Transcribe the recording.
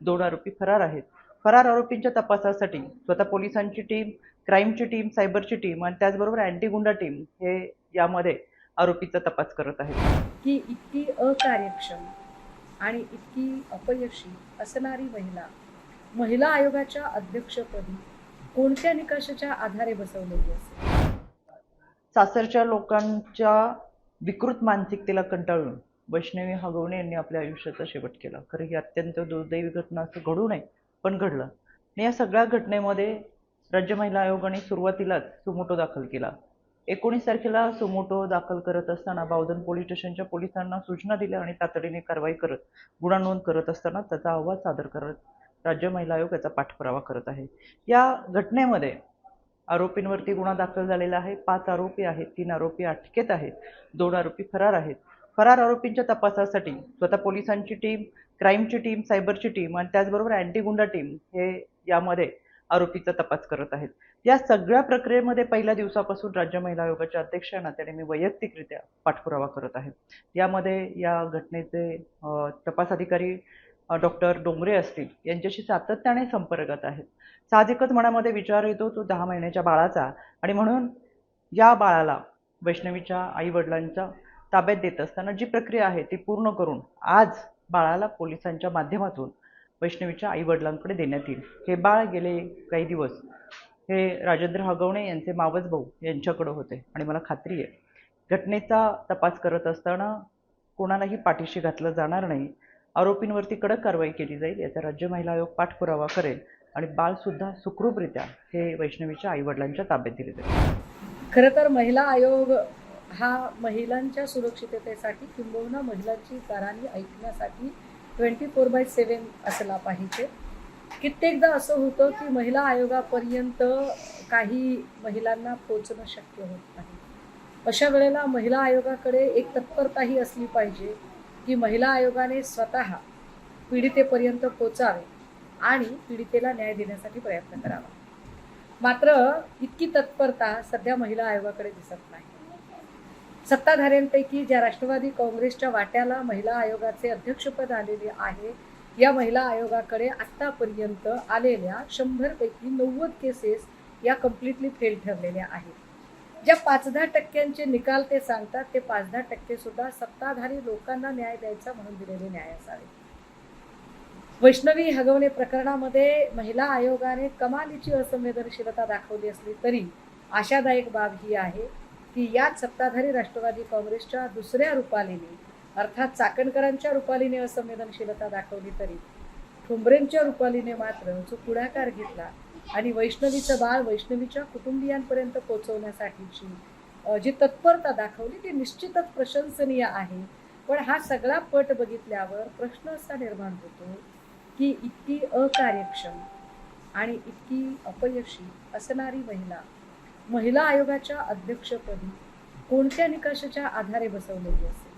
दोन आरोपी फरार आहेत. फरार आरोपींच्या तपासासाठी स्वतः पोलिसांची टीम क्राईमची टीम सायबरची टीम आणि त्याचबरोबर अँटी गुंडा टीम हे यामध्ये आरोपीचा तपास करत आहेत. की इतकी अकार्यक्षम आणि इतकी अपयशी असणारी महिला महिला आयोगाच्या अध्यक्षपदी कोणत्या निकषाच्या आधारे बसवलेली असेल? सासरच्या लोकांच्या विकृत मानसिकतेला कंटाळून वैष्णवी हगवणे यांनी आपल्या आयुष्याचा शेवट केला. खरं ही अत्यंत दुर्दैवी घटना असं घडू नये पण घडलं. आणि या सगळ्या घटनेमध्ये राज्य महिला आयोगाने सुरुवातीलाच सुमोटो दाखल केला. एकोणीस तारखेला सुमोटो दाखल करत असताना बावधन पोलीस स्टेशनच्या पोलिसांना सूचना दिल्या आणि तातडीने कारवाई करत गुन्हा नोंद करत असताना त्याचा अहवाल सादर करत राज्य महिला आयोग याचा पाठपुरावा करत आहे. या घटनेमध्ये आरोपींवरती गुन्हा दाखल झालेला आहे. पाच आरोपी आहेत तीन आरोपी अटकेत आहेत दोन आरोपी फरार आहेत. फरार आरोपींच्या तपासासाठी स्वतः पोलिसांची टीम क्राईमची टीम सायबरची टीम आणि त्याचबरोबर अँटी गुंडा टीम हे यामध्ये आरोपीचा तपास करत आहेत. या सगळ्या प्रक्रियेमध्ये पहिल्या दिवसापासून राज्य महिला आयोगाच्या अध्यक्ष या नात्याने मी वैयक्तिकरित्या पाठपुरावा करत आहे. यामध्ये या घटनेचे तपास अधिकारी डॉक्टर डोंगरे असतील यांच्याशी सातत्याने संपर्कात आहेत. साहजिकच मनामध्ये विचार येतो तो दहा महिन्याच्या बाळाचा आणि म्हणून या बाळाला वैष्णवीच्या आईवडिलांच्या ताब्यात देत असताना जी प्रक्रिया आहे ती पूर्ण करून आज बाळाला पोलिसांच्या माध्यमातून वैष्णवीच्या आईवडिलांकडे देण्यात येईल. हे बाळ गेले काही दिवस. हे राजेंद्र हगवणे यांचे मावस भाऊ यांच्याकडे होते. आणि मला खात्री आहे घटनेचा तपास करत असताना कोणालाही पाठीशी घातलं जाणार नाही. आरोपींवरती कडक कारवाई केली जाईल याचा राज्य महिला आयोग पाठपुरावा करेल आणि बाळसुद्धा सुखरूपरित्या हे वैष्णवीच्या आईवडिलांच्या ताब्यात दिले जाईल. खरं तर महिला आयोग हा महिलांच्या सुरक्षिततेसाठी किंबहुना महिलांची गाराणी ऐकण्यासाठी ट्वेंटी फोर बाय सेवन असला पाहिजे. कित्येकदा असं होतं की महिला आयोगापर्यंत काही महिलांना पोचणं शक्य होत नाही. अशा वेळेला महिला आयोगाकडे एक तत्परताही असली पाहिजे की महिला आयोगाने स्वतः पीडितेपर्यंत पोचावे आणि पीडितेला न्याय देण्यासाठी प्रयत्न करावा. मात्र इतकी तत्परता सध्या महिला आयोगाकडे दिसत नाही. सत्ताधाऱ्यांपैकी ज्या राष्ट्रवादी काँग्रेसच्या वाट्याला महिला आयोगाचे अध्यक्षपद आलेले आहे या महिला आयोगाकडे आत्तापर्यंत आलेल्या शंभरपैकी नव्वद केसेस या कम्प्लिटली फेल ठरलेल्या आहेत. ज्या पाच दहा टक्क्यांचे निकाल ते सांगतात ते पाच दहा टक्के सुद्धा सत्ताधारी लोकांना न्याय द्यायचा म्हणून दिलेले न्याय असावे. वैष्णवी हगवणे प्रकरणामध्ये महिला आयोगाने कमालीची असंवेदनशीलता दाखवली असली तरी आशादायक बाब ही आहे की याच सत्ताधारी राष्ट्रवादी काँग्रेसच्या दुसऱ्या रुपालीने अर्थात चाकणकरांच्या रुपालीने असंवेदनशीलता दाखवली तरी ठुंबरेंच्या रुपालीने मात्र जो पुढाकार घेतला आणि वैष्णवीचं बाळ वैष्णवीच्या कुटुंबियांपर्यंत पोचवण्यासाठीची जी तत्परता दाखवली ती निश्चितच प्रशंसनीय आहे. पण हा सगळा पट बघितल्यावर प्रश्न असा निर्माण होतो की इतकी अकार्यक्षम आणि इतकी अपयशी असणारी महिला महिला आयोगाच्या अध्यक्षपदी कोणत्या निकषाच्या आधारे बसवलेली असेल